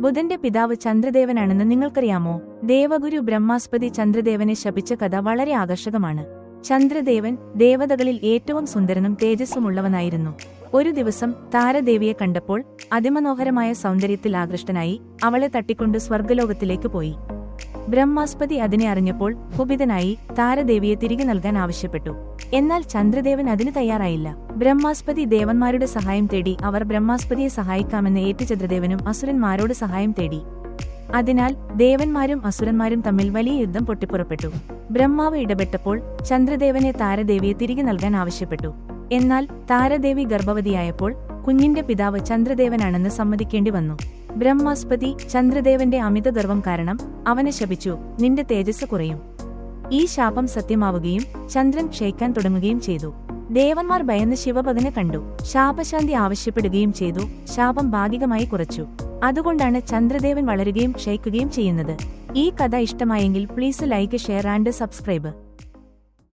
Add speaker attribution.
Speaker 1: ബുധന്റെ പിതാവ് ചന്ദ്രദേവനാണെന്ന് നിങ്ങൾക്കറിയാമോ? ദേവഗുരു ബ്രഹ്മാസ്പതി ചന്ദ്രദേവനെ ശപിച്ച കഥ വളരെ ആകർഷകമാണ്. ചന്ദ്രദേവൻ ദേവതകളിൽ ഏറ്റവും സുന്ദരനും തേജസ്സുമുള്ളവനായിരുന്നു. ഒരു ദിവസം താരദേവിയെ കണ്ടപ്പോൾ അതിമനോഹരമായ സൗന്ദര്യത്തിൽ ആകൃഷ്ടനായി അവളെ തട്ടിക്കൊണ്ട് സ്വർഗലോകത്തിലേക്ക് പോയി. ബ്രഹ്മാസ്പതി അതിനെ അറിഞ്ഞപ്പോൾ കുപിതനായി താരദേവിയെ തിരികെ നൽകാൻ ആവശ്യപ്പെട്ടു. എന്നാൽ ചന്ദ്രദേവൻ അതിന് തയ്യാറായില്ല. ബ്രഹ്മാസ്പതി ദേവന്മാരുടെ സഹായം തേടി അവർ ബ്രഹ്മാസ്പതിയെ സഹായിക്കാമെന്ന് ഏറ്റ് ചന്ദ്രദേവനും അസുരന്മാരോട് സഹായം തേടി. അതിനാൽ ദേവന്മാരും അസുരന്മാരും തമ്മിൽ വലിയ യുദ്ധം പൊട്ടിപ്പുറപ്പെട്ടു. ബ്രഹ്മാവ് ഇടപെട്ടപ്പോൾ ചന്ദ്രദേവനെ താരദേവിയെ തിരികെ നൽകാൻ ആവശ്യപ്പെട്ടു. എന്നാൽ താരദേവി ഗർഭവതിയായപ്പോൾ കുഞ്ഞിന്റെ പിതാവ് ചന്ദ്രദേവനാണെന്ന് സമ്മതിക്കേണ്ടി വന്നു. ബ്രഹ്മാസ്പതി ചന്ദ്രദേവന്റെ അമിത അമിതഗർവം കാരണം അവനെ ശപിച്ചു. നിന്റെ തേജസ് കുറയും. ഈ ശാപം സത്യമാവുകയും ചന്ദ്രൻ ക്ഷയിക്കാൻ തുടങ്ങുകയും ചെയ്തു. ദേവന്മാർ ഭയന്ന് ശിവഭഗനെ കണ്ടു. ശാപശാന്തി ആവശ്യപ്പെടുകയും ചെയ്തു. ശാപം ഭാഗികമായി കുറച്ചു. അതുകൊണ്ടാണ് ചന്ദ്രദേവൻ വളരുകയും ക്ഷയിക്കുകയും ചെയ്യുന്നത്. ഈ കഥ ഇഷ്ടമായെങ്കിൽ please like share and subscribe